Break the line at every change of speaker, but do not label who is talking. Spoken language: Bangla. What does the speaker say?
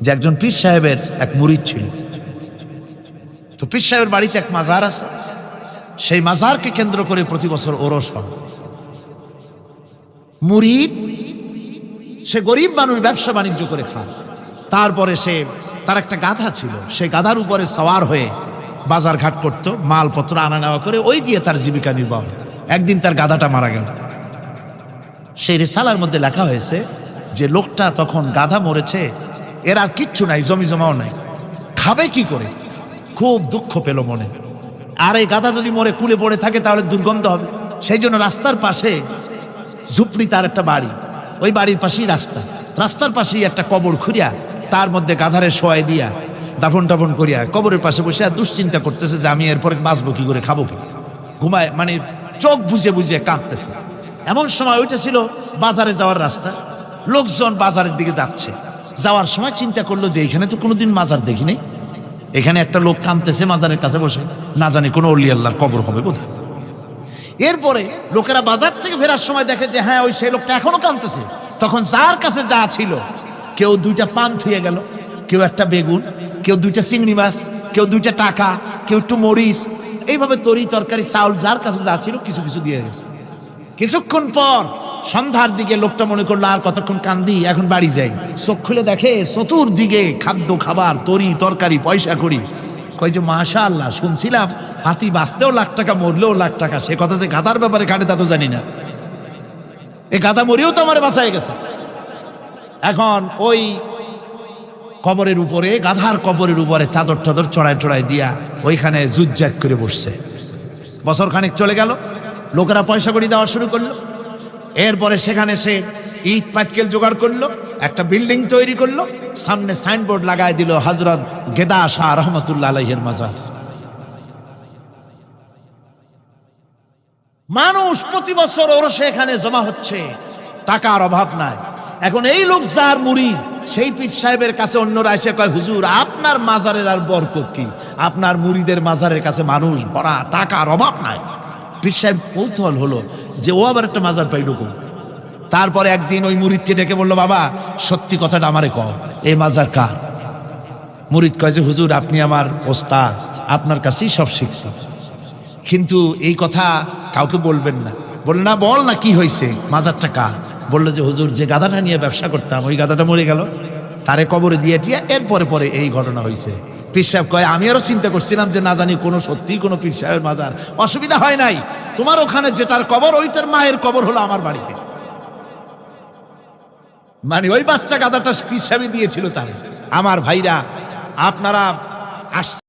যে একজন পীর সাহেবের এক মুরিদ ছিল। তো পীর সাহেবের বাড়িতে এক মাজার আছে। সেই মাজারকে কেন্দ্র করে প্রতি বছর ওরস হয়। মুরিদ, সে গরিব মানুষ ব্যবসা বাণিজ্য করে খায়। তারপরে সে, তার একটা গাধা ছিল। সেই গাধার উপরে সওয়ার হয়ে বাজার ঘাট করত, মালপত্র আনা নেওয়া করে ওই দিয়ে তার জীবিকা নির্বাহ একদিন তার গাধাটা মারা গেল। সেই রেসালার মধ্যে লেখা হয়েছে যে লোকটা তখন গাধা মরেছে এর আর কিচ্ছু নাই, জমি জমাও নাই। খাবে কি করে? খুব দুঃখ পেল মনে। আর এই গাধা যদি মরে কুলে পড়ে থাকে, তাহলে দুর্গন্ধ হবে। সেই জন্য রাস্তার পাশে ঝুপড়ি তার একটা বাড়ি। ওই বাড়ির পাশেই রাস্তা। রাস্তার পাশেই একটা কবর খুঁড়িয়া তার মধ্যে গাধারে শোয়াই দিয়া দাফন টাফন করিয়া কবরের পাশে বসে আর দুশ্চিন্তা করতেছে যে আমি এরপরে বাঁচবো কি করে, খাব কি? ঘুমায় মানে চোখ বুঝে বুঝে কাঁদতেছে। এমন সময় ওইটা ছিল বাজারে যাওয়ার রাস্তা। লোকজন বাজারের দিকে যাচ্ছে। যাওয়ার সময় চিন্তা করল যে এখানে তো কোনোদিন মাজার দেখি নাই। এখানে একটা লোক কাঁদতেছে, মাজারের কাছে বসে। না জানি কোনো অলি আল্লাহর কবর হবে বোধ এরপরে লোকেরা বাজার থেকে ফেরার সময় দেখে যে হ্যাঁ ওই সেই লোকটা এখনও কাঁদতেছে। তখন যার কাছে যা ছিল, কেউ দুইটা পান থুয়ে গেল, কেউ একটা বেগুন, কেউ দুইটা চিংড়ি মাছ, কেউ দুইটা টাকা, কেউ একটু মরিচ। এইভাবে তরি তরকারি, চাউল, যার কাছে যা ছিল, কিছু কিছু দিয়ে গেছে। কিছুক্ষণ পর সন্ধ্যার দিকে লোকটা মনে করল, আর কতক্ষণ কান্দি? এখন বাড়ি যাই। চোখ খুলে দেখে চতুর্দিকে খাদ্য, খাবার, তরি, তরকারি, পয়সা করি। কই যে মাশা আল্লাহ শুনছিলাম হাতি বাঁচতেও লাখ টাকা, মরলেও লাখ টাকা। সে কথা যে গাদার ব্যাপারে কাটে তা তো জানি না। এই গাদা মরিও তো আমার বাঁচায় গেছে। এখন ওই কবরের উপরে, গাধার কবরের উপরে চাদর টাদর চড়ায় চড়ায় দিয়া ওইখানে জুজ্জাত করে বসছে। বছর খানিক চলে গেল। লোকেরা পয়সা করি দেওয়া শুরু করল। এরপরে সেখানে সে ইট পাটকেল জোগাড় করল, একটা বিল্ডিং তৈরি করল, সামনে সাইনবোর্ড লাগায় দিল হজরত গেদা শাহ রহমতুল্লাহ আলহের মাজার। মানুষ প্রতি বছর ওরসে এখানে জমা হচ্ছে, টাকার অভাব নাই। এখন এই লোক যার মুড়ি, সেই পীর সাহেবের কাছে অন্যরা এসে কয়, হুজুর, আপনার মাজারের আর বরকত কি? আপনার মুড়িদের মাজারের কাছে মানুষ ভরা, টাকার অভাব নাই। পীর সাহেব কৌতূহল হলো যে ও আবার একটা মাজার পাইল কোন তারপরে একদিন ওই মুরিদকে ডেকে বলল, বাবা, সত্যি কথাটা আমারে কও, এই মাজার কার? মুরিদ কয় যে, হুজুর, আপনি আমার ওস্তাদ, আপনার কাছেই সব শিখছি। কিন্তু এই কথা কাউকে বলবেন না। বলল, না, বল না, কি হয়েছে মাজারটা কার? বলল যে, হুজুর, যে গাদাটা নিয়ে ব্যবসা করতাম, ওই গাদাটা মরে গেল। তারে কবরে দিয়ে টিয়া, এরপরে পরে এই ঘটনা হয়েছে পীর সাহেব কয়, আমি আরও চিন্তা করছিলাম যে না জানি কোনো সত্যি কোনো পীর সাহেবের মাজার। অসুবিধা হয় নাই। তোমার ওখানে যেটার কবর, ওইটার মায়ের কবর হলো আমার বাড়িতে। মানে ওই বাচ্চা গাদাটা পীর সাহেবই দিয়েছিল তার। আমার ভাইরা, আপনারা আসছেন